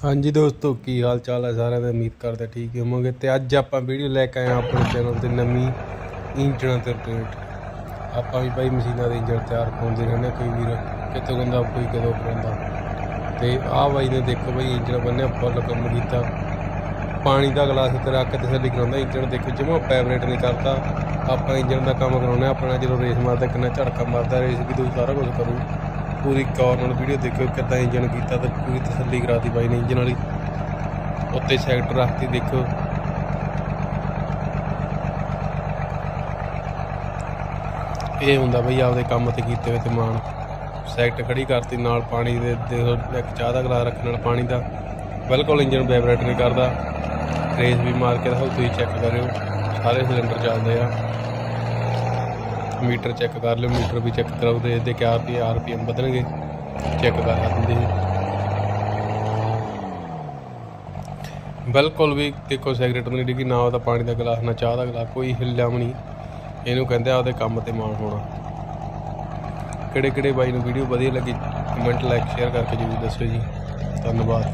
ਹਾਂਜੀ ਦੋਸਤੋ, ਕੀ ਹਾਲ ਚਾਲ ਹੈ ਸਾਰਿਆਂ ਦਾ? ਉਮੀਦ ਕਰਦੇ ਠੀਕ ਹੀ ਹੋਵੋਗੇ। ਤੇ ਅੱਜ ਆਪਾਂ ਵੀਡੀਓ ਲੈ ਕੇ ਆਏ ਹਾਂ ਆਪਣੇ ਚੈਨਲ ਤੇ ਨਵੀਂ ਇੰਜਣਾਂ ਤੇ ਅਪਡੇਟ ਆਪਾਂ ਵੀ ਭਾਈ ਮਸ਼ੀਨਾਂ ਦੇ ਇੰਜਣ ਤਿਆਰ ਪਾਉਂਦੇ ਰਹਿੰਦੇ ਕੋਈ ਵੀਰ ਕਿਤੋਂ ਕਹਿੰਦਾ, ਕੋਈ ਕਦੋਂ ਪਾਉਂਦਾ। ਤੇ ਆਹ ਬਾਈ ਨੇ ਦੇਖੋ ਭਾਈ ਇੰਜਣ ਬੰਨਿਆ ਫੁੱਲ ਕੰਮ ਕੀਤਾ। ਪਾਣੀ ਦਾ ਗਲਾਸ ਤੇ ਰੱਖ ਕੇ ਤਸੱਲੀ ਕਰਾਉਂਦਾ। ਇੰਜਣ ਦੇਖੋ ਜਿਵੇਂ ਵਾਈਬ੍ਰੇਟ ਨਹੀਂ ਕਰਦਾ। ਆਪਾਂ ਇੰਜਣ ਦਾ ਕੰਮ ਕਰਾਉਣਾ ਆਪਣਾ ਜਦੋਂ ਰੇਸ ਮਾਰਦਾ, ਕਿੰਨਾ ਝੜਕਾ ਮਾਰਦਾ, ਰੇਸ ਵੀ ਦੋ ਸਾਰਾ ਕੁਝ ਕਰੂ। ਪੂਰੀ ਕੌਰ ਨਾਲ ਵੀਡੀਓ ਦੇਖਿਓ, ਕਿੱਦਾਂ ਇੰਜਨ ਕੀਤਾ ਤੇ ਪੂਰੀ ਤਸੱਲੀ ਕਰਾਤੀ ਬਾਈ ਨੇ ਇੰਜਨ ਵਾਲੀ। ਉੱਤੇ ਸੈਕਟਰ ਰੱਖ ਕੇ ਦੇਖੋ ਇਹ ਹੁੰਦਾ ਬਈ ਆਪਦੇ ਕੰਮ ਤੇ ਕੀਤੇ ਹੋਏ ਤੇ ਮਾਣ। ਸੈਕਟ ਖੜੀ ਕਰਤੀ ਨਾਲ ਪਾਣੀ ਦੇ ਇੱਕ ਚਾਹ ਦਾ ਗਲਾਸ ਰੱਖਣ ਨਾਲ ਪਾਣੀ ਦਾ। ਬਿਲਕੁਲ ਇੰਜਨ ਵਾਈਬ੍ਰੇਟ ਨਹੀਂ ਕਰਦਾ। ਰੇਸ ਵੀ ਮਾਰ ਕੇ ਦਿਖਾਓ, ਤੁਸੀਂ ਚੈੱਕ ਕਰਿਓ। ਸਾਰੇ ਸਿਲੰਡਰ ਚੱਲਦੇ ਆ। ਮੀਟਰ ਚੈੱਕ ਕਰ ਲਿਓ, ਮੀਟਰ ਵੀ ਚੈੱਕ ਕਰਾਓ ਤੇ ਇਹਦੇ ਕਿਆ ਰੁਪਏ ਆਰਪੀਐਮ ਵਧਣਗੇ ਚੈੱਕ ਕਰ ਦਿੰਦੇ ਜੀ। ਬਿਲਕੁਲ ਵੀ ਦੇਖੋ ਸਿਗਰਟ ਨਹੀਂ ਡਿੱਗੀ, ਨਾ ਉਹਦਾ ਪਾਣੀ ਦਾ ਗਲਾਸ, ਨਾ ਚਾਹ ਦਾ ਗਲਾਸ, ਕੋਈ ਹਿੱਲਿਆ ਵੀ ਨਹੀਂ। ਇਹਨੂੰ ਕਹਿੰਦੇ ਆ ਉਹਦੇ ਕੰਮ ਤੇ ਮਾਣ ਹੋਣਾ। ਕਿਹੜੇ ਕਿਹੜੇ ਬਾਈ ਨੂੰ ਵੀਡੀਓ ਵਧੀਆ ਲੱਗੀ ਕਮੈਂਟ ਲਾਈਕ ਸ਼ੇਅਰ ਕਰਕੇ ਜਰੂਰ ਦੱਸਿਓ ਜੀ। ਧੰਨਵਾਦ।